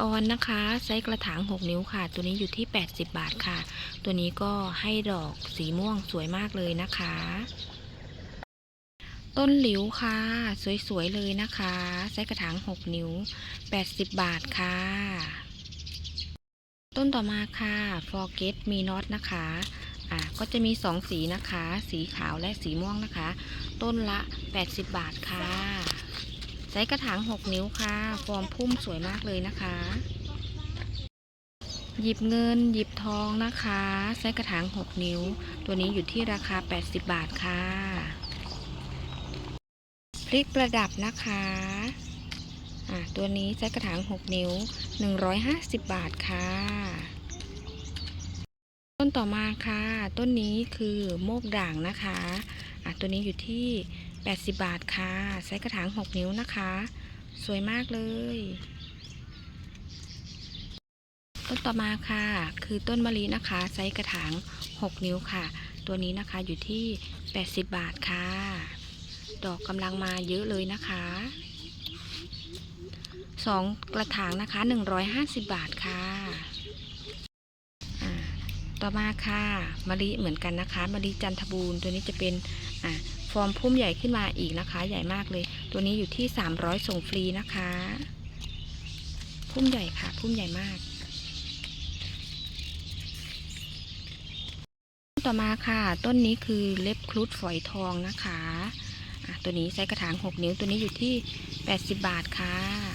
ออนนะคะไซส์กระถาง 6 นิ้วค่ะ ตัวนี้อยู่ที่ 80 บาทค่ะ ตัวนี้ก็ให้ดอกสีม่วงสวยมากเลยนะคะ ต้นหลิวค่ะ สวยๆเลยนะคะไซส์กระถาง 6 นิ้ว 80 บาทค่ะ ต้นต่อมาค่ะฟอร์เกตมีน็อตนะคะอะก็จะมี 2 สีนะคะ สีขาวและสีม่วงนะคะ ต้นละ 80 บาทค่ะ ไซส์กระถาง 6 นิ้วค่ะ ฟอร์มพุ่มสวยมากเลยนะคะ หยิบเงินหยิบทองนะคะไซส์กระถาง 6 นิ้ว ตัวนี้อยู่ที่ราคา 80 บาทค่ะ พริกประดับนะคะอะตัวนี้ไซส์กระถาง 6 นิ้ว 150 บาทค่ะต้นต่อมาค่ะ ต้นนี้คือโมกด่างนะคะ อะ ตัวนี้อยู่ที่ 80 บาทค่ะ ไซส์กระถาง 6 นิ้วนะคะ สวยมากเลย ต้นต่อมาค่ะ คือต้นมะลินะคะ ไซส์กระถาง 6 นิ้วค่ะ ตัวนี้นะคะอยู่ที่ 80 บาทค่ะ ดอกกำลังมาเยอะเลยนะคะสองกระถางนะคะ 150 บาทค่ะ ต่อมาค่ะมะลิเหมือนกันนะคะมะลิจันทบูรณ์ตัวนี้จะเป็นอ่าฟอร์มพุ่มใหญ่ขึ้นมาอีกนะคะ ใหญ่มากเลย ตัวนี้อยู่ที่ 300 ส่งฟรีนะคะ พุ่มใหญ่ค่ะ พุ่มใหญ่มาก ต่อมาค่ะ ต้นนี้คือเล็บครุฑฝอยทองนะคะะตัวนี้ไซส์กระถาง 6 นิ้ว ตัวนี้อยู่ที่ 80 บาทค่ะ